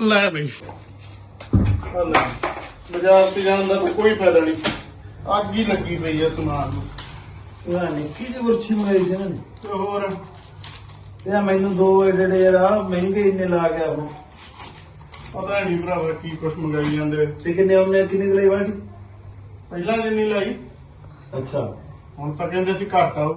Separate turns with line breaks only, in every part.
ਲੈ ਬਈ
ਆ ਲੈ ਬਾਜ਼ਾਰ ਤੇ ਜਾਣ ਦਾ ਤਾਂ ਕੋਈ ਫਾਇਦਾ ਨਹੀਂ। ਅੱਗ ਹੀ ਲੱਗੀ ਪਈ ਐ ਸਮਾਨ ਨੂੰ।
ਇਹ ਨਿੱਕੀ ਜਿਹੀ ਵਰਛੀ ਮੰਗਾਈ ਸੀ ਇਹਨਾਂ ਨੇ?
ਤੇ ਹੋਰ?
ਤੇ ਆਹ ਮੈਨੂੰ ਦੋ ਏਡੇ ਯਾਰ ਆਹ ਮਹਿੰਗੇ ਇੰਨੇ ਲਾ ਗਿਆ ਉਹ
ਪਤਾ ਨਹੀਂ ਭਰਾਵਾ ਕੀ ਕੁਛ ਮੰਗਾਈ ਜਾਂਦੇ।
ਤੇ ਕਿੰਨੇ ਉਹਨੇ ਕਿੰਨੇ ਦੀ ਲਈ ਬਾਟੀ
ਪਹਿਲਾਂ ਜਿੰਨੀ ਲਾਈ।
ਅੱਛਾ।
ਹੁਣ ਤਾਂ ਕਹਿੰਦੇ ਸੀ ਘੱਟ ਆਉ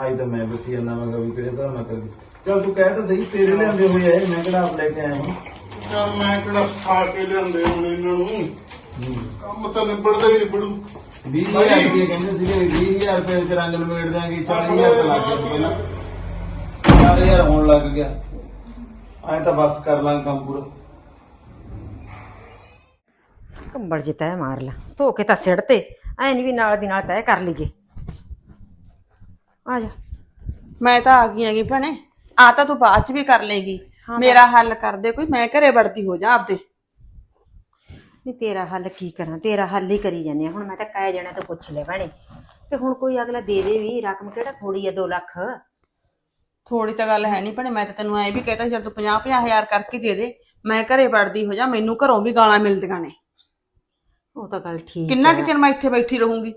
ਆਈ ਤਾਂ ਮੈਂ ਬੈਠੀ ਜਾਂਦਾ ਮੈਂ ਕਿਹਾ ਵੀ ਕਿਹੜੇ ਹਿਸਾਬ ਨਾਲ ਕਰੀ ਚੱਲ ਤੂੰ ਕਹਿ ਤਾਂ ਸਹੀ ਤੇਰੇ ਲਿਆਂਦੇ ਹੋਏ ਆਏ ਮੈਂ ਕਿਹੜਾ ਆਪ ਲੈ ਕੇ ਆਇਆ ਹਾਂ
ਚੱਲ ਮੈਂ ਕਿਹੜਾ ਖਾ ਕੇ ਲਿਆਂਦੇ ਹੁਣ ਇਹਨਾਂ ਨੂੰ। ਕੰਮ ਤਾਂ ਨਿਬੜਦਾ ਹੀ ਨਿਬੜੂ।
20000 ਰੁਪਏ ਕਹਿੰਦੇ ਸੀਗੇ 20000 ਰੁਪਏ ਵਿੱਚ ਰੰਗ ਦਿਆਂਗੇ 40000 ਤਾਂ ਲੱਗ ਗਿਆ ਪਹਿਲਾਂ 4000 ਹੋਣ ਲੱਗ ਗਿਆ। ਐਂ ਤਾਂ ਬਸ ਕਰ ਲਾਂਗੇ ਕੰਮ ਪੂਰਾ।
ਕੰਬਲ ਜਿ ਤੈ ਮਾਰ ਲਾ ਧੋ ਕੇ ਤਾਂ ਸਿੜ ਤੇ ਐ ਨਹੀਂ ਵੀ ਨਾਲ ਦੀ ਨਾਲ ਤੈ ਕਰ ਲਈਏ। ਆ ਜਾ।
ਮੈਂ ਤਾਂ ਆ ਗਈ ਹੈਗੀ ਭੈਣੇ। ਆ ਤਾਂ ਤੂੰ ਬਾਅਦ ਚ ਵੀ ਕਰ ਲੇਗੀ ਮੇਰਾ ਹੱਲ ਕਰ ਦੇ ਕੋਈ ਮੈਂ ਘਰੇ ਵੜਦੀ ਹੋ ਜਾ ਆਪਦੇ।
ਨਹੀਂ ਤੇਰਾ ਹੱਲ ਕੀ ਕਰਾਂ ਤੇਰਾ ਹੱਲ ਹੀ ਕਰੀ ਜਾਂਦੇ ਆ। ਹੁਣ ਮੈਂ ਤਾਂ ਕਹਿ ਜਾਣਾ ਤਾਂ ਪੁੱਛ ਲੈ ਭੈਣੇ। ਤੇ ਹੁਣ ਕੋਈ ਅਗਲਾ ਦੇ ਦੇ ਵੀ ਰਕਮ ਕਿਹੜਾ ਥੋੜੀ ਆ 2 ਲੱਖ?
ਥੋੜੀ ਤਾਂ ਗੱਲ ਹੈ ਨਹੀਂ ਭੈਣੇ ਮੈਂ ਤਾਂ ਤੈਨੂੰ ਐ ਵੀ ਕਹਿਤਾ ਚੱਲ ਤੂੰ 50 50 ਹਜ਼ਾਰ ਕਰਕੇ ਦੇ ਦੇ। ਮੈਂ ਘਰੇ ਵੜਦੀ ਹੋ ਜਾ ਮੈਨੂੰ ਘਰੋਂ ਵੀ ਗਾਲਾਂ ਮਿਲਦੀਆਂ ਨੇ।
ਉਹ ਤਾਂ ਗੱਲ ਠੀਕ
ਕਿੰਨਾ। ਕੁ ਚਿਰ ਮੈਂ ਇੱਥੇ ਬੈਠੀ ਰਹੂੰਗੀ?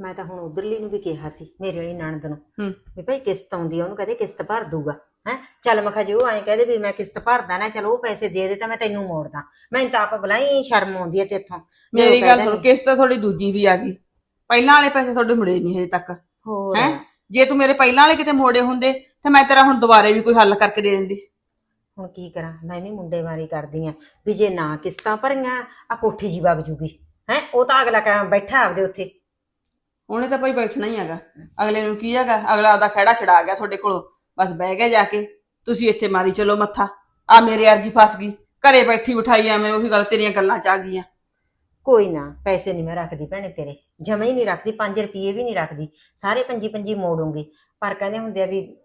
ਮੈਂ ਤਾਂ ਹੁਣ ਉਧਰਲੀ ਨੂੰ ਵੀ ਕਿਹਾ ਸੀ ਮੇਰੇ ਵਾਲੀ ਨਣਦ ਨੂੰ।
ਹੂੰ।
ਵੀ ਭਾਈ ਕਿਸ਼ਤ ਆਉਂਦੀ ਆ ਉਹਨੂੰ ਕਹਦੇ ਕਿਸ਼ਤ ਭਰ ਦੂਗਾ ਹੈ? ਚੱਲ ਮੈਂ ਕਿਹਾ ਜੇ ਉਹ ਐਂ ਕਹਦੇ ਵੀ ਮੈਂ ਕਿਸ਼ਤ ਭਰਦਾ ਨਾ ਚਲ ਉਹ ਪੈਸੇ ਦੇ ਦੇ ਤਾਂ ਮੈਂ ਤੈਨੂੰ ਮੋੜਦਾ। ਮੈਨੂੰ ਤਾਂ ਆਪ ਬਲਾਈ ਸ਼ਰਮ ਆਉਂਦੀ ਹੈ ਤੇਥੋਂ।
ਮੇਰੀ ਗੱਲ ਸੁਣ
ਦੇਣਗੇ,
ਕਿਸ ਤਾਂ ਥੋੜੀ ਦੂਜੀ ਵੀ ਆ ਗਈ। ਪਹਿਲਾਂ ਵਾਲੇ ਪੈਸੇ ਤੁਹਾਡੇ ਮੁੜੇ ਨਹੀਂ ਹਜੇ ਤੱਕ।
ਹੋਰ।
ਹੈ? ਜੇ ਤੂੰ ਮੇਰੇ ਪਹਿਲਾਂ ਵਾਲੇ ਕਿਤੇ ਮੋੜੇ ਹੁੰਦੇ ਤੇ ਮੈਂ ਤੇਰਾ ਹੁਣ ਦੁਬਾਰੇ ਵੀ ਕੋਈ ਹੱਲ ਕਰਕੇ ਦੇ ਦਿੰਦੀ।
ਹੁਣ ਕੀ ਕਰਾਂ? ਮੈਂ ਵੀ ਮੁੰਡੇ ਮਾਰੀ ਕਰਦੀ ਆ। ਵੀ ਜੇ ਨਾ ਕਿਸ਼ਤਾਂ ਭਰੀਆਂ ਆ ਕੋਠੀ ਜੀ ਵਗ ਜੂਗੀ। ਹੈ? ਉਹ ਤਾਂ ਅਗਲਾ ਕਹਿ ਬੈਠਾ ਆਪਦੇ ਉੱਥੇ।
ਉਹਨੇ ਤਾਂ ਭਾਈ ਬੈਠਣਾ ਹੀ ਹੈਗਾ। ਅਗਲੇ ਨੂੰ ਕੀ ਹੈਗਾ? ਅਗਲਾ ਆਪਦਾ ਖੜਾ ਛਡਾ ਗਿਆ ਤੁਹਾਡੇ ਕੋਲੋਂ। ਬਸ ਬਹਿ ਗਿਆ ਜਾ ਕੇ। ਤੁਸੀਂ ਇੱਥੇ ਮਾਰੀ ਚਲੋ ਮੱਥਾ। ਆ ਮੇਰੇ ਅਰਗੀ ਫਸ ਗਈ। ਘਰੇ ਬੈਠੀ ਬਿਠਾਈ ਐਵੇਂ ਉਹੀ ਗੱਲ ਤੇਰੀਆਂ ਗੱਲਾਂ ਚ ਆ ਗਈਆਂ।
ਕੋਈ ਨਾ ਪੈਸੇ ਨਹੀਂ ਮੈਂ ਰੱਖਦੀ ਭੈਣੇ ਤੇਰੇ। ਜਮਾ ਹੀ ਨਹੀਂ ਰੱਖਦੀ 5 ਰੁਪਏ ਵੀ ਨਹੀਂ ਰੱਖਦੀ। ਸਾਰੇ ਪੰਜੀ ਪੰਜੀ ਮੋੜੂੰਗੀ। ਪਰ ਕਹਿੰਦੇ ਹੁੰਦੇ ਆ ਵੀ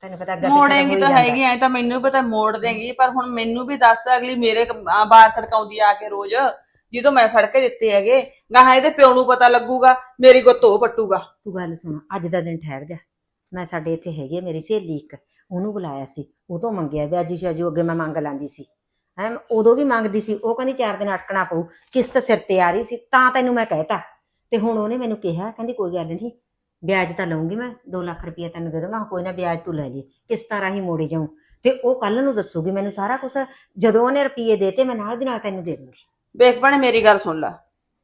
ਤੈਨੂੰ ਪਤਾ ਅੱਗਾ
ਮੋੜੇਂਗੀ ਤਾਂ ਹੈਗੀ ਐ ਤਾਂ ਮੈਨੂੰ ਵੀ ਪਤਾ ਮੋੜ ਦੇਂਗੀ। ਪਰ ਹੁਣ ਮੈਨੂੰ ਵੀ ਦੱਸ ਅਗਲੀ ਮੇਰੇ ਕ- ਆ ਬਾਹਰ ਖੜਕਾਉਂਦੀ ਆ ਕੇ ਰੋਜ਼। ਜਦੋਂ ਮੈਂ ਫੜ ਕੇ ਦਿੱਤੇ ਹੈਗੇ ਗਾਹਾਂ ਇਹਦੇ ਪਿਓ ਨੂੰ ਪਤਾ ਲੱਗੂਗਾ, ਮੇਰੀ ਗੁੱਤ ਉਹ ਪੱਟੂਗਾ।
ਤੂੰ ਗੱਲ ਸੁਣ, ਅੱਜ ਦਾ ਦਿਨ ਠਹਿਰ ਜਾ। ਮੈਂ ਸਾਡੇ ਇੱਥੇ ਹੈਗੀ ਆ, ਮੇਰੀ ਸਹੇਲੀ ਇੱਕ, ਉਹਨੂੰ ਬੁਲਾਇਆ ਸੀ, ਉਹ ਤੋਂ ਮੰਗਿਆ ਵਿਆਜੀ ਸ਼ਾਜੂ ਅੱਗੇ ਮੈਂ ਮੰਗ ਲਾਂਦੀ ਸੀ। ਹੈ, ਉਦੋਂ ਵੀ ਮੰਗਦੀ ਸੀ, ਉਹ ਕਹਿੰਦੀ ਚਾਰ ਦਿਨ ਅਟਕਣਾ ਪਊ, ਕਿਸ਼ਤ ਸਿਰ ਤੇ ਆ ਰਹੀ ਸੀ, ਤਾਂ ਤੈਨੂੰ ਮੈਂ ਕਹਿਤਾ। ਤੇ ਹੁਣ ਉਹਨੇ ਮੈਨੂੰ ਕਿਹਾ, ਕਹਿੰਦੀ ਕੋਈ ਗੱਲ ਨਹੀਂ, ਵਿਆਜ ਤਾਂ ਲਵਾਂਗੀ ਮੈਂ 2 ਲੱਖ ਰੁਪਏ ਤੈਨੂੰ ਦੇ ਦੂੰਗਾ ਮੈਂ ਕਿਹਾ ਕੋਈ ਨਾ, ਵਿਆਜ ਤੂੰ ਲੈ ਲਈ, ਕਿਸ਼ਤਾਂ ਰਾਹੀਂ ਮੋੜੀ ਜਾਉਂ ਤੇ ਉਹ ਕੱਲ ਨੂੰ ਦੱਸੂਗੀ ਮੈਨੂੰ ਸਾਰਾ ਕੁਝ ਜਦੋਂ ਉਹਨੇ ਰੁਪਏ ਦੇਤੇ ਮੈਂ ਨਾਲ ਦੀ ਨਾਲ ਤੈਨੂੰ ਦੇ ਦੂੰਗੀ।
ਵੇਖ ਭੈਣੇ, ਮੇਰੀ ਗੱਲ ਸੁਣ ਲੈ।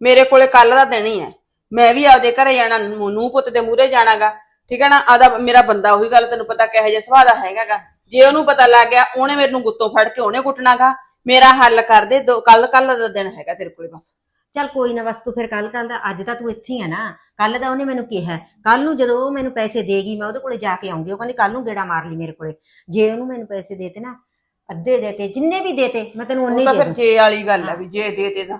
ਮੇਰੇ ਕੋਲੇ ਕੱਲ ਦਾ ਦਿਨ ਹੀ ਹੈ। ਮੈਂ ਵੀ ਆਪਦੇ ਘਰੇ ਜਾਣਾ, ਨੂੰ ਪੁੱਤ ਦੇ ਮੂਹਰੇ ਜਾਣਾਗਾ। ਠੀਕ ਹੈ ਨਾ? ਆਦਾ ਮੇਰਾ ਬੰਦਾ ਉਹੀ ਗੱਲ ਤੈਨੂੰ ਪਤਾ ਕਿਹੋ ਜਿਹਾ ਸੁਭਾਅ ਦਾ ਹੈਗਾਗਾ। ਜੇ ਉਹਨੂੰ ਪਤਾ ਲੱਗ ਗਿਆ, ਉਹਨੇ ਮੈਨੂੰ ਗੁੱਤੋਂ ਫੜ ਕੇ ਉਹਨੇ ਕੁੱਟਣਾਗਾ। ਮੇਰਾ ਹੱਲ ਕਰ ਦੇ ਕੱਲ ਕੱਲ ਦਾ ਦਿਨ ਹੈਗਾ ਤੇਰੇ ਕੋਲੇ ਬਸ।
ਚੱਲ ਕੋਈ ਨਾ ਬਸ, ਤੂੰ ਫਿਰ ਕੱਲ ਕੱਲ ਦਾ, ਅੱਜ ਤਾਂ ਤੂੰ ਇੱਥੇ ਹੀ ਆ ਨਾ। ਕੱਲ ਦਾ ਉਹਨੇ ਮੈਨੂੰ ਕਿਹਾ। ਕੱਲ ਨੂੰ ਜਦੋਂ ਉਹ ਮੈਨੂੰ ਪੈਸੇ ਦੇਗੀ ਮੈਂ ਉਹਦੇ ਕੋਲੇ ਜਾ ਕੇ ਆਉਂਗੀ। ਉਹ ਕਹਿੰਦੀ ਕੱਲ ਨੂੰ ਗੇੜਾ ਮਾਰ ਲਈ ਮੇਰੇ ਕੋਲੇ। ਜੇ ਉਹਨੂੰ ਮੈਨੂੰ ਪੈਸੇ ਦੇਤੇ ਨਾ ਅੱਧੇ ਦੇਤੇ ਜਿੰਨੇ ਵੀ ਦੇਤੇ ਮੈਂ ਤੈਨੂੰ
ਉਹ
ਉਨੇ
ਤਾਂ
ਹੀ
ਫਿਰ
ਦੇ। ਦੂੰ
ਜੇ ਵਾਲੀ ਗੱਲ ਹੈ ਵੀ ਜੇ ਦੇ ਤੇ ਤਾਂ।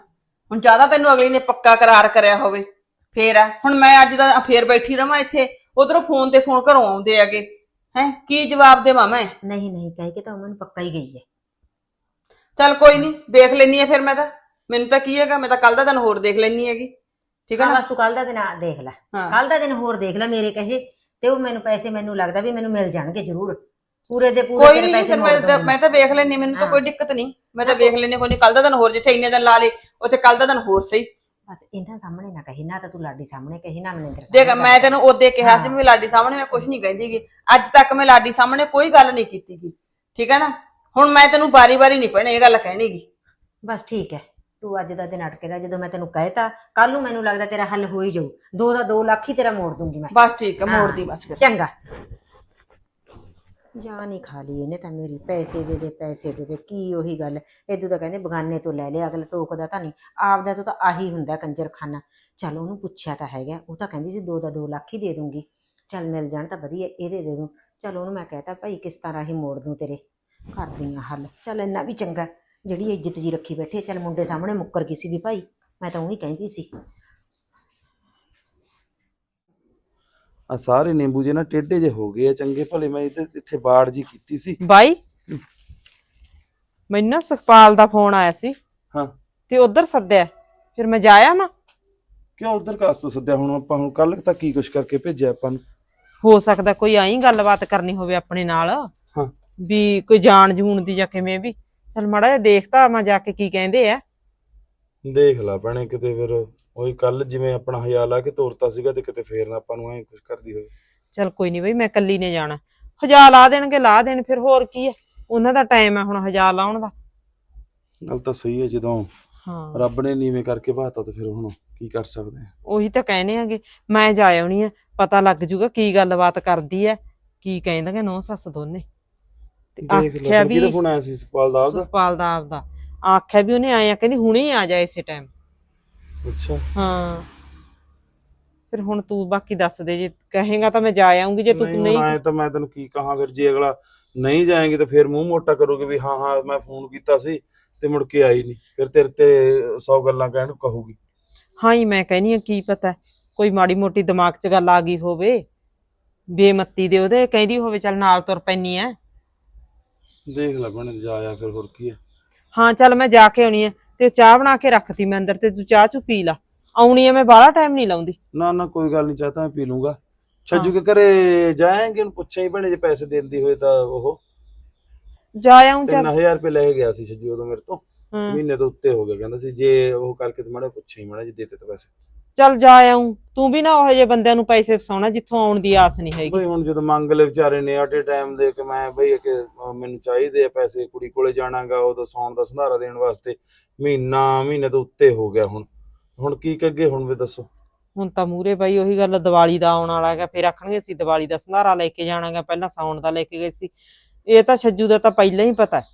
ਹੁਣ ਜ਼ਿਆਦਾ ਤੈਨੂੰ ਅਗਲੀ ਨੇ ਪੱਕਾ ਕਰਾਰ ਕਰਿਆ ਹੋਵੇ ਫੇਰ ਆ। ਹੁਣ ਮੈਂ ਅੱਜ ਦਾ ਫੇਰ ਬੈਠੀ ਰਵਾਂ ਇੱਥੇ ਉਧਰੋਂ ਫੋਨ ਤੇ ਫੋਨ ਘਰੋਂ ਆਉਂਦੇ ਹੈਗੇ। ਹੈ ਕੀ ਜਵਾਬ ਦੇਵਾਂ ਮੈਂ?
ਨਹੀਂ ਨਹੀਂ ਕਹਿ ਕੇ ਤਾਂ ਮੈਨੂੰ ਪੱਕਾ ਹੀ ਗਈ ਹੈ।
ਚੱਲ ਕੋਈ ਨਹੀਂ ਦੇਖ ਲੈਣੀ ਹੈ ਫਿਰ ਮੈਂ ਤਾਂ। ਮੈਨੂੰ ਤਾਂ ਕੀ ਹੈਗਾ ਮੈਂ ਤਾਂ ਕੱਲ ਦਾ ਦਿਨ ਹੋਰ ਦੇਖ ਲੈਣੀ ਹੈਗੀ। ਠੀਕ ਹੈ
ਹਾਂ
ਨਾ?
ਬਸ ਤੂੰ ਕੱਲ ਦਾ ਦਿਨ ਆ- ਦੇਖ ਲੈ।
ਹਾਂ।
ਕੱਲ ਦਾ ਦਿਨ ਹੋਰ ਦੇਖ ਲੈ ਮੇਰੇ ਕਹੇ ਤੇ ਉਹ ਮੈਨੂੰ ਪੈਸੇ ਮੈਨੂੰ ਲੱਗਦਾ ਵੀ ਮੈਨੂੰ ਮਿਲ ਜਾਣਗੇ ਜ਼ਰੂਰ। ਪੂਰੇ ਦੇ ਪੂਰੇ
ਕੋਈ
ਤੇਰੇ
ਨਹੀਂ
ਪੈਸੇ
ਫਿਰ
ਮੋੜ
ਮੈਂ ਤਾਂ
ਦਊਂਗੀ।
ਮੈਂ ਤਾਂ ਵੇਖ ਲੈਣੀ ਮੈਨੂੰ ਤਾਂ। ਕੋਈ ਦਿੱਕਤ ਨਹੀਂ। ਮੈਂ ਤਾਂ ਵੇਖ ਲੈਣੀ ਕੋਈ ਨਹੀਂ ਕੱਲ ਦਾ ਦਿਨ ਹੋਰ ਜਿੱਥੇ ਇੰਨੇ ਦਿਨ ਲਾ ਲੇ ਉੱਥੇ ਕੱਲ ਦਾ ਦਿਨ ਹੋਰ ਸਹੀ।
ਬਸ ਇਹਨਾਂ ਸਾਹਮਣੇ ਨਾ ਕਹੀ ਨਾ ਤਾਂ ਤੂੰ ਲਾਡੀ ਸਾਹਮਣੇ ਕਹੀ ਨਾ ਮਨਿੰਦਰ
ਦੇਖ ਮੈਂ ਤੈਨੂੰ ਉਹਦੇ ਕਿਹਾ ਸੀ ਵੀ ਮੈਂ ਲਾਡੀ ਸਾਹਮਣੇ ਮੈਂ ਕੁਝ ਨਹੀਂ ਕਹਿੰਦੀਗੀ ਅੱਜ ਤੱਕ ਮੈਂ ਲਾਡੀ ਸਾਹਮਣੇ ਕੋਈ ਗੱਲ ਨਹੀਂ ਕੀਤੀਗੀ ਠੀਕ ਹੈ ਨਾ? ਹੁਣ ਮੈਂ ਤੈਨੂੰ ਬਾਰੀ-ਬਾਰੀ ਨਹੀਂ ਪੈਣੇ ਇਹ ਗੱਲ ਕਹਿਣੀਗੀ
ਬਸ ਠੀਕ ਹੈ। ਤੂੰ ਅੱਜ ਦਾ ਦਿਨ ਅਟਕੇ ਰਹਿ ਜਦੋਂ ਮੈਂ ਤੈਨੂੰ ਕਹਿਤਾ ਕੱਲ ਨੂੰ ਮੈਨੂੰ ਲੱਗਦਾ ਤੇਰਾ ਹੱਲ ਹੋ ਹੀ ਜਾਊ। ਦੋ ਦਾ 2 ਲੱਖ ਹੀ ਤੇਰਾ ਮੋੜ ਦੂੰਗੀ ਮੈਂ।
ਬਸ ਠੀਕ ਹੈ ਮੋੜਦੀ ਬਸ ਫਿਰ।
ਚੰਗਾ। ਜਾਨ ਹੀ ਖਾ ਲਈ ਇਹਨੇ ਤਾਂ ਮੇਰੀ, ਪੈਸੇ ਦੇ ਦੇ, ਪੈਸੇ ਦੇ ਦੇ, ਕੀ ਉਹੀ ਗੱਲ। ਇਦੋਂ ਤਾਂ ਕਹਿੰਦੇ ਬਗਾਨੇ ਤੋਂ ਲੈ ਲਿਆ, ਅਗਲਾ ਟੋਕਦਾ ਤਾਂ ਨਹੀਂ। ਆਪਦਾ ਤੋਂ ਤਾਂ ਆਹੀ ਹੁੰਦਾ ਕੰਜਰਖਾਨਾ। ਚੱਲ ਉਹਨੂੰ ਪੁੱਛਿਆ ਤਾਂ ਹੈਗਾ, ਉਹ ਤਾਂ ਕਹਿੰਦੀ ਸੀ ਦੋ ਦਾ 2 ਲੱਖ ਹੀ ਦੇ ਦੂੰਗੀ। ਚੱਲ ਮਿਲ ਜਾਣ ਤਾਂ ਵਧੀਆ, ਇਹਦੇ ਦੇ ਦੂੰ। ਚੱਲ ਉਹਨੂੰ ਮੈਂ ਕਹਿਤਾ, ਭਾਈ ਕਿਸ ਤਰ੍ਹਾਂ ਹੀ ਮੋੜ ਦੂੰ ਤੇਰੇ ਕਰਦੀ ਆ ਹੱਲ। ਚੱਲ ਇੰਨਾ ਵੀ ਚੰਗਾ, ਜਿਹੜੀ ਇੱਜ਼ਤ ਜੀ ਰੱਖੀ ਬੈਠੇ ਚੱਲ ਮੁੰਡੇ ਸਾਹਮਣੇ ਮੁੱਕਰ ਗਈ ਸੀ ਵੀ ਭਾਈ, ਮੈਂ ਤਾਂ ਉਹੀ ਕਹਿੰਦੀ ਸੀ।
ਆ ਸਾਰੇ ਨਿੰਬੂ ਜੇ ਨਾ ਟੇਢੇ ਜੇ ਹੋ ਗਏ ਆ ਚੰਗੇ ਭਲੇ ਮੈਂ ਇੱਥੇ ਇੱਥੇ ਬਾੜ ਜੀ ਕੀਤੀ ਸੀ।
ਬਾਈ ਮੈਨੂੰ ਨਾ ਸੁਖਪਾਲ ਦਾ ਫੋਨ ਆਇਆ ਸੀ।
ਹਾਂ।
ਤੇ ਉਧਰ ਸੱਦਿਆ। ਫਿਰ ਮੈਂ ਜਾਇਆ ਨਾ
ਕਿਉਂ ਉਧਰ ਕਾਸ ਤੋਂ ਸੱਦਿਆ? ਹੁਣ ਆਪਾਂ ਹੁਣ ਕੱਲ ਤੱਕ ਕੀ ਕੁਛ ਕਰਕੇ ਭੇਜਿਆ ਆਪਾਂ ਨੂੰ?
ਹੋ ਸਕਦਾ ਕੋਈ ਆਈ ਗੱਲਬਾਤ ਕਰਨੀ ਹੋਵੇ ਆਪਣੇ ਨਾਲ।
ਹਾਂ।
ਵੀ ਕੋਈ ਜਾਣ ਜੂਣ ਦੀ ਜਾਂ ਕਿਵੇਂ ਵੀ। ਚਲ ਮੜਾ ਜਿਹਾ ਦੇਖਤਾ ਮੈਂ ਜਾ ਕੇ ਕੀ ਕਹਿੰਦੇ ਆ।
ਦੇਖ ਲਾ ਭੈਣੇ ਕਿਤੇ ਫਿਰ ਉਹੀ ਕੱਲ ਜਿਵੇਂ ਆਪਣਾ ਹਯਾਲ ਆ ਕੇ ਤੋਰਤਾ ਸੀਗਾ ਤੇ ਕਿਤੇ ਫੇਰ ਨਾ ਆਪਾਂ ਨੂੰ ਐ ਕੁਛ ਕਰਦੀ ਹੋਵੇ।
ਚਲ ਕੋਈ ਨਹੀਂ ਬਈ ਮੈਂ ਕੱਲੀ ਨੇ ਜਾਣਾ। ਹਜਾ ਲਾ ਦੇਣਗੇ ਲਾ ਦੇਣ ਫਿਰ ਹੋਰ ਕੀ ਹੈ ਉਹਨਾਂ ਦਾ ਟਾਈਮ ਹੈ ਹੁਣ ਹਜਾ ਲਾਉਣ ਦਾ।
ਗੱਲ ਤਾਂ ਸਹੀ ਹੈ ਜਦੋਂ
ਹਾਂ।
ਰੱਬ ਨੇ ਨੀਵੇਂ ਕਰਕੇ ਬਾਤਾ ਤੇ ਫਿਰ ਹੁਣ ਕੀ ਕਰ ਸਕਦੇ ਆ?
ਉਹੀ ਤਾਂ ਕਹਿੰਦੇ ਆਂਗੇ ਮੈਂ ਜਾ ਆਉਣੀ ਆ ਪਤਾ ਲੱਗ ਜੂਗਾ ਕੀ ਗੱਲਬਾਤ ਕਰਦੀ ਐ ਕੀ ਕਹਿੰਦੇ ਨੋ ਸੱਸ ਦੋਨੇ। ਤੇ
ਦੇਖ
ਆਖਿਆ
ਲੈ
ਵੀ
ਕਿਹਦਾ ਫੋਨ ਆਇਆ ਸੀ ਸਪਾਲ ਦਾ
ਸੁਖਪਾਲ ਦਾ ਆਪਦਾ। ਆਖਿਆ ਵੀ ਉਹਨੇ ਆਇਆ ਕਹਿੰਦੀ ਹੁਣੇ ਹੀ ਆ ਜਾ ਇਸੇ ਟਾਈਮ
ਅੱਛਾ।
ਹਾਂ। ਫਿਰ ਹੁਣ ਤੂੰ ਬਾਕੀ ਦੱਸ ਦੇ ਜੇ ਕਹੇਗਾ ਤਾਂ ਮੈਂ ਜਾ ਆਉਂਗੀ ਜੇ ਤੂੰ
ਨਹੀਂ ਆਏ ਤਾਂ ਮੈਂ ਤੈਨੂੰ ਕੀ ਕਹਾਂ ਫਿਰ ਜੇ ਅਗਲਾ ਨਹੀਂ ਜਾਏਂਗੇ ਤਾਂ ਫਿਰ ਮੂੰਹ ਮੋਟਾ ਕਰੋਗੇ ਵੀ ਹਾਂ ਹਾਂ ਮੈਂ ਫੋਨ ਕੀਤਾ ਸੀ ਤੇ ਮੁੜ ਕੇ ਆਈ ਨਹੀਂ। ਫਿਰ ਤੇਰੇ ਤੇ 100 ਗੱਲਾਂ ਕਹਿਣ ਨੂੰ ਕਹੂਗੀ।
ਹਾਂ ਹੀ ਮੈਂ ਕਹਿੰਨੀ ਆ ਕੀ ਪਤਾ ਕੋਈ ਮਾੜੀ ਮੋਟੀ ਦਿਮਾਗ 'ਚ ਗੱਲ ਆ ਗਈ ਹੋਵੇ ਬੇਮੱਤੀ ਦੇ ਉਹਦੇ ਕਹਿੰਦੀ ਹੋਵੇ ਚੱਲ ਨਾਲ ਤੁਰ ਪੈਣੀ ਐ।
ਦੇਖ ਲੈ ਬਣੇ ਜਾ ਆ ਫਿਰ ਹੋਰ ਕੀ ਹੈ।
ਹਾਂ ਚੱਲ ਮੈਂ ਜਾ ਕੇ ਆਉਣੀ ਐ। ਤੇ ਚਾਹ ਬਣਾ ਕੇ ਰੱਖਤੀ ਮੈਂ ਅੰਦਰ ਤੇ ਤੂੰ ਚਾਹ ਚੁ ਪੀ ਲਾ। ਆਉਣੀ ਐ ਮੈਂ ਬਾਹਲਾ ਟਾਈਮ ਨਹੀਂ ਲਾਉਂਦੀ।
ਨਾ ਨਾ ਕੋਈ ਗੱਲ ਨਹੀਂ ਚਾਹਤਾ ਮੈਂ ਪੀ ਲੂੰਗਾ। ਛੱਜੂ ਕੇ ਘਰੇ ਜਾਏਂਗੇ ਉਹਨੂੰ ਪੁੱਛਾਂ ਹੀ ਭੈਣੇ ਜੇ ਪੈਸੇ ਦਿੰਦੀ ਹੋਏ ਤਾਂ ਉਹ।
ਜਾ ਆਉਂ ਚੱਲ।
3000 ਰੁਪਏ ਲੈ ਕੇ ਗਿਆ ਸੀ ਛੱਜੂ ਉਦੋਂ ਮੇਰੇ ਤੋਂ।
ਹਾਂ।
ਮਹੀਨੇ ਤੋਂ ਉੱਤੇ ਹੋ ਗਿਆ ਕਹਿੰਦਾ ਸੀ ਜੇ ਉਹ ਕਰਕੇ ਤੇ ਮਾੜਾ ਪੁੱਛਾਂ ਹੀ ਮਾੜਾ ਜੇ ਦੇਤੇ ਤਾਂ ਪੈਸੇ।
ਚੱਲ ਜਾ ਆਉਂ ਤੂੰ ਵੀ ਨਾ ਉਹ ਜਿਹੇ ਬੰਦਿਆਂ ਨੂੰ ਪੈਸੇ ਫਸਾਉਣਾ ਜਿੱਥੋਂ ਆਉਣ ਦੀ ਆਸ ਨਹੀਂ ਹੈਗੀ।
ਬਈ ਹੁਣ ਜਦੋਂ ਮੰਗ ਲੈ ਵਿਚਾਰੇ ਨੇ ਆਟੇ ਟਾਈਮ ਦੇ ਕਿ ਮੈਂ ਬਈ ਕਿ ਮੈਨੂੰ ਚਾਹੀਦੇ ਆ ਪੈਸੇ ਕੁੜੀ ਕੋਲੇ ਜਾਣਾਗਾ ਉਦੋਂ ਸੌਣ ਦਾ ਸੰਧਾਰਾ ਦੇਣ ਵਾਸਤੇ। ਮਹੀਨਾ ਮਹੀਨੇ ਤੋਂ ਉੱਤੇ ਹੋ ਗਿਆ ਹੁਣ। ਹੁਣ ਕੀ ਕੱਗੇ ਹੁਣ ਵੀ ਦੱਸੋ।
ਹੁਣ ਤਾਂ ਮੂਰੇ ਬਾਈ ਉਹੀ ਗੱਲ ਦੀਵਾਲੀ ਦਾ ਆਉਣ ਵਾਲਾ ਹੈਗਾ ਫਿਰ ਆਖਣਗੇ ਅਸੀਂ ਦੀਵਾਲੀ ਦਾ ਸੰਧਾਰਾ ਲੈ ਕੇ ਜਾਣਾਗਾ ਪਹਿਲਾਂ ਸਾਉਣ ਦਾ ਲੈ ਕੇ ਗਏ ਸੀ। ਇਹ ਤਾਂ ਛੱਜੂ ਦਾ ਤਾਂ ਪਹਿਲਾਂ ਹੀ ਪਤਾ ਹੈ।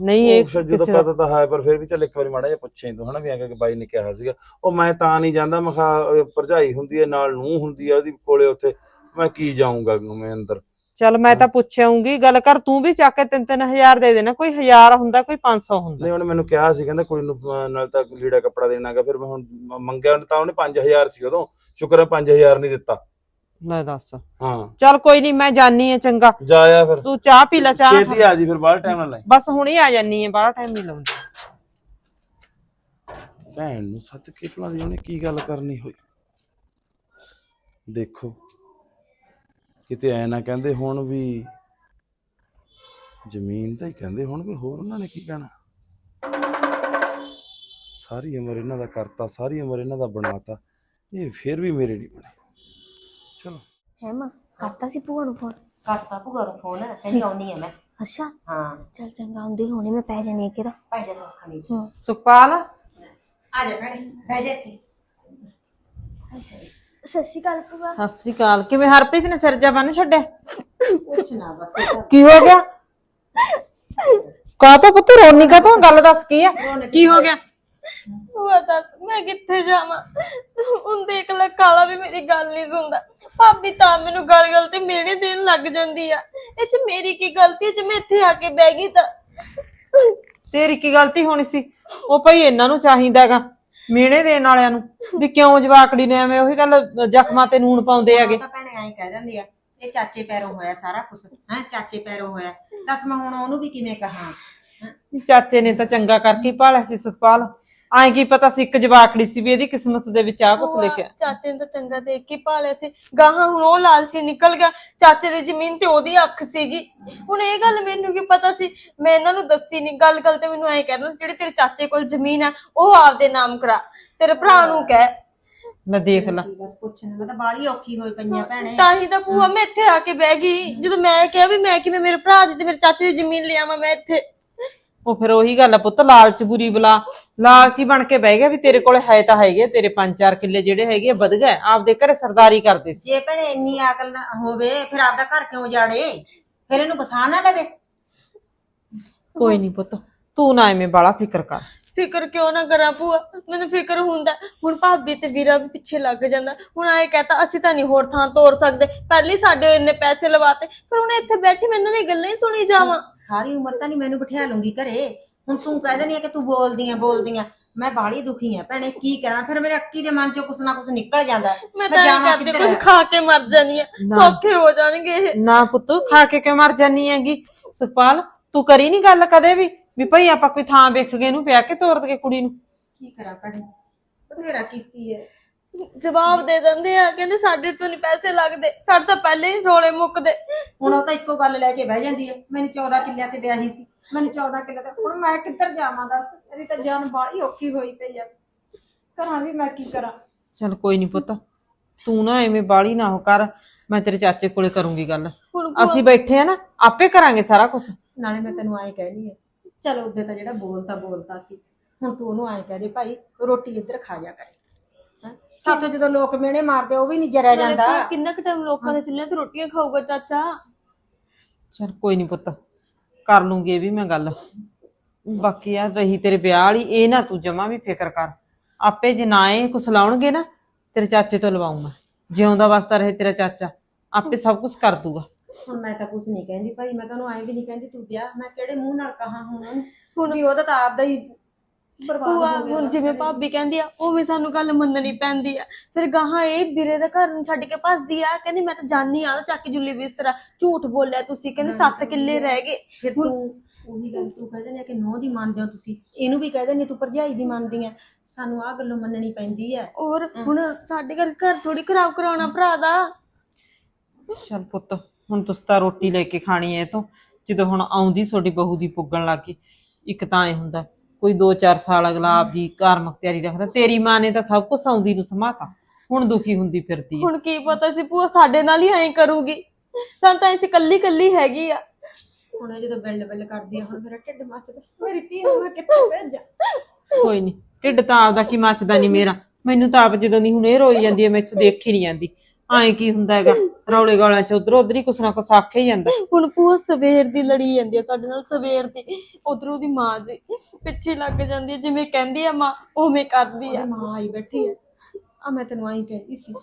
ਨਹੀਂ ਇਹ ਕਿਸੇ ਦਾ
ਪਤਾ ਤਾਂ ਹੈ ਪਰ ਫਿਰ ਵੀ ਚੱਲ ਇੱਕ ਵਾਰੀ ਮਾੜਾ ਜਿਹਾ ਪੁੱਛੇ ਤੂੰ ਹਨਾ ਵੀ ਐਂ ਕਿ ਬਾਈ ਨੇ ਕਿਹਾ ਸੀਗਾ। ਉਹ ਮੈਂ ਤਾਂ ਨਹੀਂ ਜਾਂਦਾ ਮੈਂ ਕਿਹਾ ਭਰਜਾਈ ਹੁੰਦੀ ਹੈ ਨਾਲ ਨੂੰ ਹੁੰਦੀ ਹੈ ਉਹਦੀ ਕੋਲੇ ਉੱਥੇ। ਮੈਂ ਕੀ ਜਾਊਂਗਾ ਮੈਂ ਅੰਦਰ?
ਚੱਲ ਮੈਂ ਤਾਂ ਪੁੱਛਾਂਗੀ ਗੱਲ ਕਰ ਤੂੰ ਵੀ ਚੱਕ ਕੇ 3-3000 ਦੇ ਦੇਣਾ ਕੋਈ 1000 ਹੁੰਦਾ ਕੋਈ 500 ਹੁੰਦਾ।
ਨਹੀਂ ਉਹਨੇ ਮੈਨੂੰ ਕਿਹਾ ਸੀ ਕਹਿੰਦਾ ਕੁੜੀ ਨੂੰ ਨਾਲ ਤਾਂ ਲੀੜਾ ਕੱਪੜਾ ਦੇਣਾਗਾ ਫਿਰ ਮੈਂ ਹੁਣ ਮੰਗਿਆ ਉਹਨੇ ਤਾਂ ਉਹਨੇ 5000 ਸੀ ਉਦੋਂ ਸ਼ੁਕਰ ਹੈ 5000 ਨਹੀਂ ਦਿੱਤਾ।
ਲੈ ਦੱਸ।
ਹਾਂ।
ਚੱਲ ਕੋਈ ਨਹੀਂ ਮੈਂ ਜਾਨੀ ਆ ਚੰਗਾ।
ਜਾਇਆ ਫਿਰ।
ਤੂੰ ਚਾਹ ਪੀ ਲੈ ਚਾਹ
ਛੇਤੀ ਆ ਜੀ ਫਿਰ ਬਾਹਰ ਟਾਈਮ ਲੈ
ਬਸ ਹੁਣੇ ਆ ਜਾਨੀ ਆ ਬਾਹਲਾ ਟਾਈਮ ਨਹੀਂ ਲਾਉਂਦੀ।
ਭੈਣ ਨੂੰ ਸੱਤ ਕੇ ਭਲਾ ਦੀ ਉਹਨੇ ਕੀ ਗੱਲ ਕਰਨੀ ਹੋਈ? ਦੇਖੋ ਕਿਤੇ ਐ ਨਾ ਕਹਿੰਦੇ ਹੁਣ ਵੀ ਜ਼ਮੀਨ ਤਾਂ ਹੀ ਕਹਿੰਦੇ ਹੁਣ ਵੀ ਹੋਰ ਉਹਨਾਂ ਨੇ ਕੀ ਕਹਿਣਾ? ਸਾਰੀ ਉਮਰ ਇਹਨਾਂ ਦਾ ਕਰਤਾ ਸਾਰੀ ਉਮਰ ਇਹਨਾਂ ਦਾ ਬਣਾਤਾ ਇਹ ਫਿਰ ਵੀ ਮੇਰੇ ਨਹੀਂ ਬਣੇ। ਚਲੋ।
ਹੈ ਮਾਂ ਕਰਤਾ ਸੀ ਭੂਆ ਨੂੰ ਫੋਨ
ਕਰਤਾ ਭੂਆ ਨੂੰ ਫੋਨ ਕਹਿੰਦੀ ਆਉਣੀ ਆ ਮੈਂ।
ਅੱਛਾ।
ਹਾਂ।
ਚੱਲ ਚੰਗਾ ਆਉਂਦੀ ਹੋਣੀ ਮੈਂ ਪੈ ਜਾਣੀ ਕਿਰਾ
ਭਾਈ ਜੀ ਰੱਖਾਂ ਨਹੀਂ
ਸੁਖਪਾਲ
ਆ ਜਾ ਭੈਣੇ ਬਹਿ ਜਾ ਇੱਥੇ।
ਸਤਿ ਸ਼੍ਰੀ ਅਕਾਲ ਭੂਆ।
ਸਤਿ ਸ੍ਰੀ ਅਕਾਲ। ਕਿਵੇਂ ਹਰਪ੍ਰੀਤ ਨੇ ਸਿਰ ਜਾ ਬੰਨ ਛੱਡਿਆ?
ਕੁਛ ਨਾ ਬਸ ਇਹ ਤਾਂ
ਕੀ ਹੋ ਗਿਆ? ਕਾ ਤੋਂ ਪੁੱਤ ਰੋਣੀ ਕਾ ਤੋਂ ਗੱਲ ਦੱਸ ਕੀ ਆ? ਕੀ ਹੋ ਗਿਆ?
ਭੂਆ ਦੱਸ ਮੈਂ ਕਿੱਥੇ ਜਾਵਾਂ? ਹੁਣ ਦੇਖ ਲੈ ਕਾਲਾ ਵੀ ਮੇਰੀ ਗੱਲ ਨਹੀਂ ਸੁਣਦਾ। ਭਾਬੀ ਤਾਂ ਮੈਨੂੰ ਗੱਲ ਗੱਲ ਤੇ ਮੇੜੇ ਦੇਣ ਲੱਗ ਜਾਂਦੀ ਆ। ਇਹ ਚ ਮੇਰੀ ਕੀ ਗਲਤੀ ਹੈ ਜੇ ਮੈਂ ਇੱਥੇ ਆ ਕੇ ਬਹਿ ਗਈ ਤਾਂ।
ਤੇਰੀ ਕੀ ਗਲਤੀ ਹੋਣੀ ਸੀ? ਉਹ ਭਈ ਇਹਨਾਂ ਨੂੰ ਚਾਹੀਦਾਗਾ ਮੀਣੇ ਦੇਣ ਵਾਲਿਆਂ ਨੂੰ। ਵੀ ਕਿਉਂ ਜਵਾਕੜੀ ਨੇ ਐਵੇਂ ਉਹੀ ਗੱਲ ਜ਼ਖਮਾਂ ਤੇ ਨੂਣ ਪਾਉਂਦੇ ਹੈਗੇ?
ਤਾਂ ਭੈਣੇ ਐਂ ਕਹਿ ਜਾਂਦੀ ਆ ਇਹ ਚਾਚੇ ਪੈਰੋਂ ਹੋਇਆ ਸਾਰਾ ਕੁਝ ਹੈ ਚਾਚੇ ਪੈਰੋਂ ਹੋਇਆ। ਦੱਸ ਮੈਂ ਹੁਣ ਉਹਨੂੰ ਵੀ ਕਿਵੇਂ ਕਹਾਂ?
ਚਾਚੇ ਨੇ ਤਾਂ ਚੰਗਾ ਕਰਕੇ ਹੀ ਭਾਲਿਆ ਸੀ ਸੁਖਪਾਲ। ਐਂ ਕੀ ਪਤਾ ਸੀ ਇੱਕ ਜਵਾਕੜੀ ਸੀ ਵੀ ਇਹਦੀ ਕਿਸਮਤ ਦੇ ਵਿੱਚ ਆ ਕੁਛ ਲਿਖਿਆ।
ਚਾਚੇ ਨੇ ਤਾਂ ਚੰਗਾ ਦੇਖ ਕੇ ਪਾਲਿਆ ਸੀ। ਗਾਹਾਂ ਹੁਣ ਉਹ ਲਾਲਚੀ ਨਿਕਲ ਗਿਆ। ਚਾਚੇ ਦੀ ਜ਼ਮੀਨ ਤੇ ਉਹਦੀ ਅੱਖ ਸੀਗੀ। ਹੁਣ ਇਹ ਗੱਲ ਮੈਨੂੰ ਕੀ ਪਤਾ ਸੀ? ਮੈਂ ਇਹਨਾਂ ਨੂੰ ਦੱਸੀ ਨਹੀਂ ਗੱਲ ਗੱਲ ਤੇ ਮੈਨੂੰ ਐਂ ਕਹਿੰਦਾ ਜਿਹੜੀ ਤੇਰੇ ਚਾਚੇ ਕੋਲ ਜ਼ਮੀਨ ਆ ਉਹ ਆਪਦੇ ਨਾਮ ਕਰਾ। ਤੇਰੇ ਭਰਾ ਨੂੰ ਕਹਿ।
ਲੈ ਦੇਖ ਲੈ।
ਬਸ ਪੁੱਛਣਾ ਮੈਂ ਤਾਂ ਬਾਲੀ ਔਖੀ ਹੋਈ ਪਈਆਂ ਭੈਣੇ।
ਤਾਂ ਹੀ ਤਾਂ ਭੂਆ ਮੈਂ ਇੱਥੇ ਆ ਕੇ ਬਹਿ ਗਈ। ਜਦੋਂ ਮੈਂ ਕਿਹਾ ਵੀ ਮੈਂ ਕਿਵੇਂ ਮੇਰੇ ਭਰਾ ਦੀ ਤੇ ਮੇਰੇ ਚਾਚੇ ਦੀ ਜ਼ਮੀਨ ਲਿਆਵਾਂ ਮੈਂ ਇੱਥੇ।
ਉਹ ਫਿਰ ਉਹੀ ਗੱਲ ਆ ਪੁੱਤ ਲਾਲਚ ਬੁਰੀ ਬਲਾ। ਲਾਲਚੀ ਬਣ ਕੇ ਬਹਿ ਗਿਆ ਵੀ ਤੇਰੇ ਕੋਲੇ ਹੈ ਤਾਂ ਹੈਗੇ ਤੇਰੇ 5-4 ਕਿੱਲੇ ਜਿਹੜੇ ਹੈਗੇ ਆ ਵਧ ਗਏ। ਆਪਦੇ ਘਰੇ ਸਰਦਾਰੀ ਕਰਦੇ ਸੀ।
ਜੇ ਭੈਣੇ ਇੰਨੀ ਅਕਲ ਨਾ ਹੋਵੇ ਫਿਰ ਆਪਦਾ ਘਰ ਕਿਉਂ ਜਾੜੇ? ਫਿਰ ਇਹਨੂੰ ਬਸਾ ਨਾ ਲਵੇ।
ਕੋਈ ਨਹੀਂ ਪੁੱਤ ਤੂੰ ਨਾ ਐਵੇਂ ਬਾਲਾ ਫਿਕਰ ਕਰ।
ਫਿਕਰ ਕਿਉਂ ਨਾ ਕਰਾਂ ਭੂਆ? ਮੈਨੂੰ ਫਿਕਰ ਹੁੰਦਾ। ਹੁਣ ਭਾਬੀ ਤੇ ਵੀਰਾ ਵੀ ਪਿੱਛੇ ਲੱਗ ਜਾਂਦਾ। ਹੁਣ ਆਏ ਕਹਤਾ ਅਸੀਂ ਤਾਂ ਨਹੀਂ ਹੋਰ ਥਾਂ ਤੋਰ ਸਕਦੇ। ਪਹਿਲੇ ਸਾਡੇ ਇੰਨੇ ਪੈਸੇ ਲਵਾਤੇ। ਪਰ ਹੁਣ ਇੱਥੇ ਬੈਠੀ ਮੈਨੂੰ ਦੀ ਗੱਲਾਂ ਹੀ ਸੁਣੀ ਜਾਵਾਂ।
ਸਾਰੀ ਉਮਰ ਤਾਂ ਨਹੀਂ ਮੈਨੂੰ ਬਿਠਾ ਲੂੰਗੀ ਘਰੇ। ਹੁਣ ਤੂੰ ਕਹਿ ਦਿੰਦੀ ਆ ਕਿ ਤੂੰ ਬੋਲਦੀ ਆ ਬੋਲਦੀ ਆ ਮੈਂ ਬਾਲੀ ਦੁਖੀ ਆ ਭੈਣੇ ਕੀ ਕਰਾਂ? ਫਿਰ ਮੇਰੇ ਅੱਕੀ ਦੇ ਮਨ ਚੋਂ ਕੁਛ ਨਾ ਕੁਛ ਨਿਕਲ ਜਾਂਦਾ।
ਮੈਂ ਤਾਂ ਇਹ
ਜਾਵਾਂ
ਕਰਦੇ
ਕਿੱਧਰ?
ਕੁਝ ਖਾ ਕੇ ਮਰ ਜਾਨੀ ਆ। ਸੌਖੇ ਹੋ ਜਾਣਗੇ ਇਹ।
ਨਾ ਪੁੱਤ ਖਾ ਕੇ ਕਿਉਂ ਮਰ ਜਾਨੀ ਹੈਗੀ? ਸੁਖਪਾਲ ਤੂੰ ਕਰੀ ਨਹੀਂ ਗੱਲ ਕਦੇ ਵੀ ਵੀ ਭਈ ਆਪਾਂ ਕੋਈ ਥਾਂ ਵੇਖ ਕੇ ਇਹਨੂੰ ਵਿਆਹ ਕੇ ਤੋਰ ਦਈਏ ਕੁੜੀ ਨੂੰ।
ਕੀ ਕਰਾਂ ਭੈਣੇ? ਬਥੇਰਾ ਕੀਤੀ ਹੈ
ਜਵਾਬ ਦੇ ਦਿੰਦੇ ਆ ਕਹਿੰਦੇ ਸਾਡੇ ਤੋਂ ਨਹੀਂ ਪੈਸੇ ਲੱਗਦੇ ਸਾਡੇ ਤਾਂ ਪਹਿਲੇ ਹੀ ਰੋਲੇ ਮੁੱਕਦੇ।
ਹੁਣ ਉਹ ਤਾਂ ਇੱਕੋ ਗੱਲ ਲੈ ਕੇ ਬਹਿ ਜਾਂਦੀ ਹੈ ਮੈਨੂੰ 14 ਕਿੱਲਿਆਂ ਤੇ ਵਿਆਹੀ ਸੀ ਮੈਨੂੰ 14 ਕਿੱਲੇ ਤੇ ਹੁਣ ਮੈਂ ਕਿੱਧਰ ਜਾਵਾਂ ਦੱਸ? ਮੇਰੀ ਤਾਂ ਜਾਨ ਬਾਹਲੀ ਔਖੀ ਹੋਈ ਪਈ ਆ ਕਰਾਂ ਵੀ ਮੈਂ ਕੀ ਕਰਾਂ?
ਚਲ ਕੋਈ ਨਹੀਂ ਪੁੱਤ ਤੂੰ ਨਾ ਐਵੇਂ ਬਾਲੀ ਨਾ ਹੋ ਕਰ ਮੈਂ ਤੇਰੇ ਚਾਚੇ ਕੋਲੇ ਕਰੂੰਗੀ ਗੱਲ।
ਹੁਣ
ਅਸੀਂ ਬੈਠੇ ਆ ਨਾ ਆਪੇ ਕਰਾਂਗੇ ਸਾਰਾ ਕੁਝ
ਨਾਲੇ ਮੈਂ ਤੈਨੂੰ ਆਏ ਕਹਿਣੀ ਹੈ ਚਲ ਉਹਦੇ ਤਾਂ ਜਿਹੜਾ ਬੋਲਤਾ ਬੋਲਤਾ ਸੀ ਹੁਣ ਤੂੰ ਉਹਨੂੰ ਐਂ ਕਹਿ ਦੇ ਭਾਈ ਰੋਟੀ ਇੱਧਰ ਖਾ ਜਾ ਕਰੇ। ਹੈਂ? ਸਾਥੋਂ ਜਦੋਂ ਲੋਕ ਮਿਹਣੇ ਮਾਰਦੇ ਉਹ ਵੀ ਨਹੀਂ ਜਰਿਆ ਜਾਂਦਾ।
ਕਿੰਨਾ ਕੁ ਟਾਈਮ ਲੋਕਾਂ ਦੇ ਚੁੱਲ੍ਹੇ ਤੇ ਰੋਟੀਆਂ ਖਾਊਗਾ ਚਾਚਾ?
ਚਲ ਕੋਈ ਨਹੀਂ ਪੁੱਤ ਕਰ ਲੂੰਗੀ ਇਹ ਵੀ ਮੈਂ ਗੱਲ। ਬਾਕੀ ਆ ਰਹੀ ਤੇਰੇ ਵਿਆਹ ਵਾਲੀ ਇਹ ਨਾ ਤੂੰ ਜਮਾ ਵੀ ਫਿਕਰ ਕਰ। ਆਪੇ ਜੇ ਨਾ ਇਹ ਕੁਛ ਲਾਉਣਗੇ ਨਾ ਤੇਰੇ ਚਾਚੇ ਤੋਂ ਲਵਾਉਂ ਮੈਂ। ਜਿਉਂਦਾ ਵਸਦਾ ਰਹੇ ਤੇਰਾ ਚਾਚਾ ਆਪੇ ਸਭ ਕੁਝ ਕਰ ਦੂਗਾ।
ਹੁਣ ਮੈਂ ਤਾਂ ਕੁਝ ਨਹੀਂ ਕਹਿੰਦੀ ਭਾਈ ਮੈਂ ਤੁਹਾਨੂੰ ਐਂ ਵੀ ਨਹੀਂ ਕਹਿੰਦੀ ਤੂੰ ਵਿਆਹ ਮੈਂ ਕਿਹੜੇ ਮੂੰਹ ਨਾਲ ਕਹਾ ਹੁਣ ਉਹਨੂੰ? ਹੁਣ ਵੀ ਉਹਦਾ ਤਾਂ ਆਪਦਾ ਹੀ ਬਰਬਾਦ
ਭੂਆ
ਹੋ ਗਿਆ
ਹੁਣ ਜਿਵੇਂ ਭਾਬੀ ਕਹਿੰਦੀ ਆ ਉਵੇਂ ਸਾਨੂੰ ਗੱਲ ਮੰਨਣੀ ਪੈਂਦੀ ਆ। ਫਿਰ ਗਾਹਾਂ ਇਹ ਵੀਰੇ ਦਾ ਘਰ ਨੂੰ ਛੱਡ ਕੇ ਭੱਜਦੀ ਆ ਕਹਿੰਦੀ ਮੈਂ ਤਾਂ ਜਾਨੀ ਆ ਚੱਕ ਕੇ ਜੁੱਲੀ ਬਿਸਤਰਾ। ਝੂਠ ਬੋਲਿਆ ਤੁਸੀਂ ਕਹਿੰਦੇ 7 ਕਿੱਲੇ ਰਹਿ ਗਏ।
ਫਿਰ ਤੂੰ ਉਹੀ ਗੱਲ ਤੂੰ ਕਹਿੰਦੇ ਨੇ ਕਿ ਨੋਹ ਦੀ ਮੰਨਦੇ ਹੋ ਤੁਸੀਂ। ਇਹਨੂੰ ਵੀ ਕਹਿੰਦੇ ਨੇ ਤੂੰ ਭਰਜਾਈ ਦੀ ਮੰਨਦੀ ਆ। ਸਾਨੂੰ ਆਹ ਗੱਲੋਂ ਮੰਨਣੀ ਪੈਂਦੀ ਹੈ।
ਔਰ ਹੁਣ ਸਾਡੇ ਘਰ ਘਰ ਥੋੜੀ ਖਰਾਬ ਕਰਾਉਣਾ ਭਰਾ ਦਾ।
ਚਲ ਪੁੱਤ ਹੁਣ ਤੁਸੀਂ ਤਾਂ ਰੋਟੀ ਲੈ ਕੇ ਖਾਣੀ ਐ ਤੋਂ ਜਦੋਂ ਹੁਣ ਆਉਂਦੀ ਤੁਹਾਡੀ ਬਹੂ ਦੀ ਪੁੱਗਣ ਲੱਗੀ ਇੱਕ ਤਾਂ ਐ ਹੁੰਦਾ ਕੋਈ 2-4 ਸਾਲ ਅਗਲਾ ਆਪਦੀ ਘਰ ਮਖਤਿਆਰੀ ਰੱਖਦਾ ਤੇਰੀ ਮਾਂ ਨੇ ਤਾਂ ਸਭ ਕੁਝ ਆਉਂਦੀ ਨੂੰ ਸਮਾਤਾ ਹੁਣ ਦੁਖੀ ਹੁੰਦੀ ਫਿਰਦੀ ਐ।
ਹੁਣ ਕੀ ਪਤਾ ਸੀ ਭੂਆ ਸਾਡੇ ਨਾਲ ਹੀ ਐਂ ਕਰੂਗੀ ਸਾਨੂੰ ਤਾਂ ਐਸੀ ਕੱਲੀ ਕੱਲੀ ਹੈਗੀ ਆ।
ਹੁਣ ਇਹ ਜਦੋਂ ਬਿੱਲ ਬਿੱਲ ਕਰਦੀ ਆ ਹੁਣ ਮੇਰਾ ਢਿੱਡ ਮੱਚਦਾ। ਮੇਰੀ ਧੀ ਨੂੰ ਮੈਂ ਕਿੱਥੇ ਭੇਜਾਂ?
ਕੋਈ ਨਹੀਂ ਢਿੱਡ ਤਾਂ ਆਪਦਾ ਕੀ ਮੱਚਦਾ ਨਹੀਂ ਮੇਰਾ ਮੈਨੂੰ ਤਾਂ ਆਪ ਜਦੋਂ ਦੀ ਹੁਣ ਇਹ ਰੋਈ ਜਾਂਦੀ ਐ ਮੈਥੋਂ ਦੇਖੀ ਨਹੀਂ ਜਾਂਦੀ। ਐਂ ਕੀ ਹੁੰਦਾ ਹੈਗਾ? ਰੌਲੇ ਗਾਲਾਂ ਚ ਉਧਰ ਉਧਰ ਹੀ ਕੁਛ ਨਾ ਕੁਛ ਆਖੇ ਹੀ ਜਾਂਦਾ।
ਹੁਣ ਭੂਆ ਸਵੇਰ ਦੀ ਲੜੀ ਜਾਂਦੀ ਆ ਸਾਡੇ ਨਾਲ ਸਵੇਰ ਦੀ। ਉਧਰੋਂ ਦੀ ਮਾਂ ਜੀ ਪਿੱਛੇ ਲੱਗ ਜਾਂਦੀ ਆ ਜਿਵੇਂ ਕਹਿੰਦੀ ਆ ਮਾਂ ਉਵੇਂ ਕਰਦੀ ਆ।
ਉਹਦੀ ਮਾਂ ਆਈ ਬੈਠੀ ਹੈ ਆ ਮੈਂ ਤੈਨੂੰ ਆਈ ਕਹਿੰਦੀ ਸੀ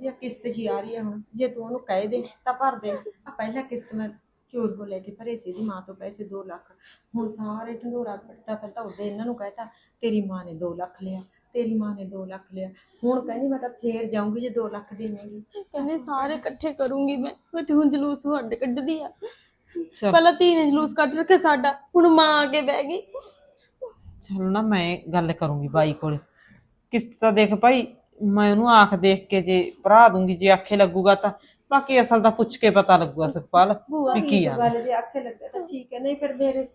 ਇਹ ਕਿਸ਼ਤ ਹੀ ਆ ਰਹੀ ਹੈ ਹੁਣ ਜੇ ਤੂੰ ਉਹਨੂੰ ਕਹਿ ਦੇ ਤਾਂ ਭਰ ਦੇ। ਆ ਪਹਿਲਾਂ ਕਿਸ਼ਤ ਮੈਂ ਚੋਰ ਕੋ ਲੈ ਕੇ ਭਰੇ ਸੀ ਦੀ ਮਾਂ ਤੋਂ ਪੈਸੇ 2 ਲੱਖ। ਹੁਣ ਸਾਰੇ ਢੰਡੋਰਾ ਕੱਟਦਾ ਪਹਿਲਾਂ ਉਹਦੇ ਇਹਨਾਂ ਨੂੰ ਕਹਿਤਾ ਤੇਰੀ ਮਾਂ ਨੇ 2 ਲੱਖ ਲਿਆ। ਤੇਰੀ ਮਾਂ ਨੇ 2 ਲੱਖ ਲਿਆ। ਹੁਣ ਕਹਿੰਦੀ ਮੈਂ ਤਾਂ ਫੇਰ ਜਾਊਂਗੀ ਜੇ 2 ਲੱਖ ਦੇਵੇਂਗੀ।
ਕਹਿੰਦੇ ਸਾਰੇ ਇਕੱਠੇ ਕਰੂੰਗੀ ਮੈਂ। ਉਹ ਤੇ ਹੁਣ ਜਲੂਸ ਵੱਡ ਕੱਢਦੀ ਆ।
ਚਲ।
ਪਹਿਲਾਂ ਧੀ ਨੇ ਜਲੂਸ ਕੱਢ ਰੱਖਿਆ ਸਾਡਾ ਹੁਣ ਮਾਂ ਆ ਕੇ ਬਹਿ ਗਈ।
ਚਲ ਨਾ ਮੈਂ ਗੱਲ ਕਰੂੰਗੀ ਬਾਈ ਕੋਲੇ। ਕਿਸ਼ਤ ਤਾਂ ਦੇਖ ਭਾਈ ਮੈਂ ਉਹਨੂੰ ਆਖ ਦੇਖ ਕੇ ਜੇ ਭਰਾ ਦੂੰਗੀ ਜੇ ਆਖੇ ਲੱਗੂਗਾ ਤਾਂ। ਬਾਕੀ ਅਸਲ ਤਾਂ ਪੁੱਛ ਕੇ ਪਤਾ ਲੱਗੂਗਾ ਸੁਖਪਾਲ ਵੀ ਕੀ ਆ
ਗੱਲ ਜੇ ਆਖੇ ਲੱਗੇ ਤਾਂ ਠੀਕ ਹੈ ਨਹੀਂ ਫਿਰ ਮੇਰੇ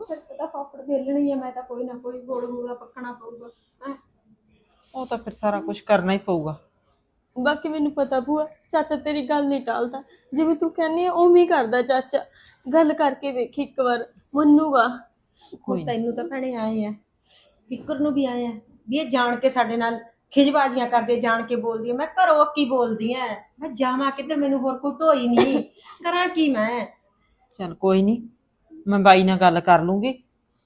ਸਿਰ ਤੇ ਤਾਂ ਪਾਪੜ ਵੇਲਣੀ ਹੈ ਮੈਂ ਤਾਂ ਕੋਈ ਨਾ ਕੋਈ ਗੋਲ ਗੋਲਾ ਪੱਕਣਾ ਪਊਗਾ। ਹੈਂ।
ਉਹ ਤਾਂ ਫਿਰ ਸਾਰਾ ਕੁਝ ਕਰਨਾ ਹੀ ਪਊਗਾ।
ਬਾਕੀ ਮੈਨੂੰ ਪਤਾ ਭੂਆ ਚਾਚਾ ਤੇਰੀ ਗੱਲ ਨਹੀਂ ਟਾਲਦਾ। ਜਿਵੇਂ ਤੂੰ ਕਹਿੰਦੀ ਆ ਉਵੇਂ ਹੀ ਕਰਦਾ ਚਾਚਾ। ਗੱਲ ਕਰਕੇ ਵੇਖੀ ਇੱਕ ਵਾਰ ਮੰਨੂਗਾ।
ਹੁਣ ਤੈਨੂੰ ਤਾਂ ਭੈਣੇ ਆਏ ਆ। ਕਿੱਕਰ ਨੂੰ ਵੀ ਆਏ ਆ। ਵੀ ਇਹ ਜਾਣ ਕੇ ਸਾਡੇ ਨਾਲ ਖਿਜਬਾਜ਼ੀਆਂ ਕਰਦੇ ਜਾਣ ਕੇ ਬੋਲਦੀ ਆ। ਮੈਂ ਘਰੋਂ ਕੀ ਬੋਲਦੀ ਆ। ਮੈਂ ਜਾਵਾਂ ਕਿੱਧਰ ਮੈਨੂੰ ਹੋਰ ਕੋਈ ਢੋਈ ਨਹੀਂ। ਕਰਾਂ ਕੀ ਮੈਂ?
ਚਲ ਕੋਈ ਨਹੀਂ ਮੈਂ ਬਾਈ ਨਾਲ ਗੱਲ ਕਰ ਲੂੰਗੀ।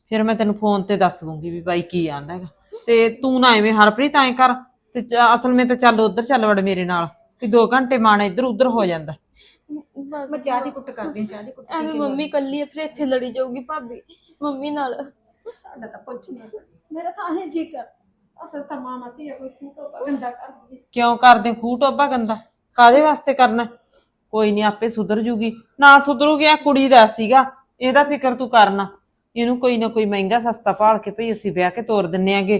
ਫਿਰ ਮੈਂ ਤੈਨੂੰ ਫੋਨ ਤੇ ਦੱਸ ਦੂੰਗੀ ਵੀ ਬਾਈ ਕੀ ਆਂਦਾ ਹੈਗਾ। ਤੇ ਤੂੰ ਨਾ ਐਵੇਂ ਹਰਪ੍ਰੀਤ ਐਂ ਕਰ ਤੇ ਚ- ਅਸਲ ਵਿੱਚ ਤਾਂ ਚੱਲ ਉਧਰ ਚੱਲ ਵੜ ਮੇਰੇ ਨਾਲ ਕਿ 2 ਘੰਟੇ ਮਾਣਾ ਇੱਧਰ ਉੱਧਰ ਹੋ ਜਾਂਦਾ।
ਬਸ
ਮੈਂ ਚਾਹ ਦੀ ਕੁੱਟ ਕਰਦੀ ਆ ਚਾਹ ਦੀ ਕੁੱਟ
ਐਵੇਂ ਮੰਮੀ ਕੱਲੀ ਫਿਰ ਇੱਥੇ ਲੜੀ ਜਾਊਗੀ ਭਾਬੀ ਮੰਮੀ ਨਾਲ।
ਸਾਡਾ ਤਾਂ ਪੁੱਛ ਨਾ ਮੇਰਾ ਤਾਂ ਇਹ ਜੀ ਕਰ ਅਸਲ ਤਾਂ ਮਾਂ ਮਤੀ ਕੋਈ ਫੂਟੋ ਗੰਦਾ ਕਰਦੀ
ਕਿਉਂ ਕਰਦੇ ਖੂਹ ਟੋਬਾ ਗੰਦਾ? ਕਾਦੇ ਵਾਸਤੇ ਕਰਨਾ? ਕੋਈ ਨਹੀਂ ਆਪੇ ਸੁਧਰ ਜੂਗੀ। ਨਾ ਸੁਧਰੂਗੀ ਆ ਕੁੜੀ ਦਾ ਸੀਗਾ ਇਹਦਾ ਫਿਕਰ ਤੂੰ ਕਰਨਾ। ਇਹਨੂੰ ਕੋਈ ਨਾ ਕੋਈ ਮਹਿੰਗਾ ਸਸਤਾ ਭਾਲ ਕੇ ਭਈ ਅਸੀਂ ਵਿਆਹ ਕੇ ਤੋਰ ਦਿੰਨੇ ਆਗੇ।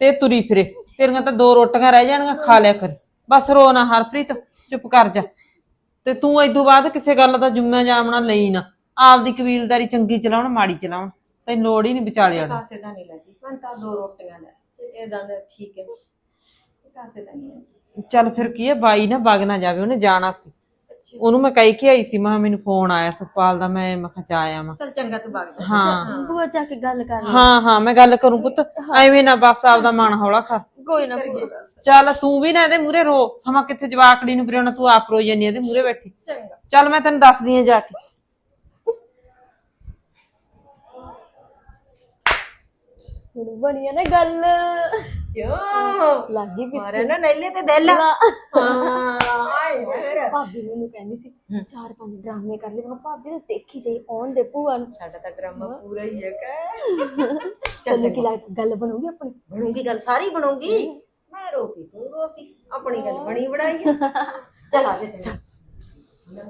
ਤੇ ਤੁਰੀ ਫਿਰੇ। ਤੇਰੀਆਂ ਤਾਂ ਦੋ ਰੋਟੀਆਂ ਰਹਿ ਜਾਣਗੀਆਂ ਖਾ ਲਿਆ ਕਰ। ਬਸ ਰੋ ਨਾ ਹਰਪ੍ਰੀਤ ਚੁੱਪ ਕਰ ਜਾ। ਤੇ ਤੂੰ ਇਦੋਂ ਬਾਅਦ ਕਿਸੇ ਗੱਲ ਦਾ ਜੁੰਮਾ ਜਾਮਣਾ ਲਈ ਨਾ। ਆਪਦੀ ਕਬੀਲਦਾਰੀ ਚੰਗੀ ਚਲਾਉਣ ਮਾੜੀ ਚਲਾਉਣ। ਤੈਨੂੰ ਲੋੜ ਹੀ ਨਹੀਂ ਵਿਚਾਲੇ ਆਣ
ਕਾਸੇ ਦਾ ਨਹੀਂ ਲੈਂਦੀ। ਮੈਂ ਤਾਂ ਦੋ ਰੋਟੀਆਂ ਲੈ। ਇਹ ਦੰਦ ਠੀਕ ਹੈ। ਕਾਸੇ ਦਾ ਨਹੀਂ
ਚੱਲ ਫਿਰ ਕੀ ਹੈ ਬਾਈ ਨਾ ਵਗ ਨਾ ਜਾਵੇ ਉਹਨੇ ਜਾਣਾ ਸੀ। ਉਹਨੂੰ ਮੈਂ ਕਹਿ ਕੇ ਆਈ ਸੀ ਮੈਂ ਕਿਹਾ ਮੈਨੂੰ ਫੋਨ ਆਇਆ ਸੁਖਪਾਲ ਦਾ ਮੈਂ ਮੈਂ ਕਿਹਾ ਜਾ ਆਇਆ ਮੈਂ
ਚਲ ਚੰਗਾ ਤੂੰ ਵਗ ਜਾ।
ਹਾਂ।
ਭੂਆ ਜਾ ਕੇ ਗੱਲ ਕਰ
ਹਾਂ ਹਾਂ ਮੈਂ ਗੱਲ ਕਰੂੰ ਪੁੱਤ। ਐਵੇਂ ਨਾ ਬਸ ਆਪਦਾ ਮਨ ਹੌਲਾ ਕਰ
ਕੋਈ ਨਾ ਭੂਆ
ਚੱਲ ਤੂੰ ਵੀ ਨਾ ਇਹਦੇ ਮੂਰੇ ਰੋ। ਸਮਾਂ ਕਿੱਥੇ ਜਵਾਕੜੀ ਨੂੰ ਫਿਰਿਆਉਣਾ ਤੂੰ ਆਪ ਰੋਈ ਜਾਨੀ ਇਹਦੇ ਮੂਰੇ ਬੈਠੀ।
ਚੰਗਾ।
ਚੱਲ ਮੈਂ ਤੈਨੂੰ ਦੱਸਦੀ ਆ ਜਾ ਕੇ।
ਹੁਣ ਬਣੀ ਆ ਨਾ ਗੱਲ।
ਕਿਉਂ?
ਲੱਗੀ
ਮਾਰੇ ਨਾ ਨੈਲੇ ਤੇ ਦਿਲ। ਹਾਂ ਆਏ
ਭਾਬੀ ਮੈਨੂੰ ਕਹਿੰਦੀ ਸੀ ਚਾਰ ਪੰਜ ਡਰਾਮੇ ਕਰ ਲਈ ਮੈਂ ਭਾਬੀ ਤਾਂ ਦੇਖੀ ਜਾਈ ਆਉਣ ਦੇ ਭੂਆ ਨੂੰ।
ਸਾਡਾ ਤਾਂ ਡਰਾਮਾ ਪੂਰਾ ਹੀ ਹੈ ਕਾ
ਤੈਨੂੰ ਕੀ ਲੱਗਦਾ ਗੱਲ ਬਣੂਗੀ ਆਪਣੀ?
ਬਣੂਗੀ ਗੱਲ ਸਾਰੀ ਬਣੂਗੀ। ਮੈਂ ਰੋਪੀ ਤੂੰ ਰੋਪੀ ਆਪਣੀ ਗੱਲ ਬਣੀ ਬਣਾਈ ਚਲ ਆ ਜਾ। ਚੰਗਾ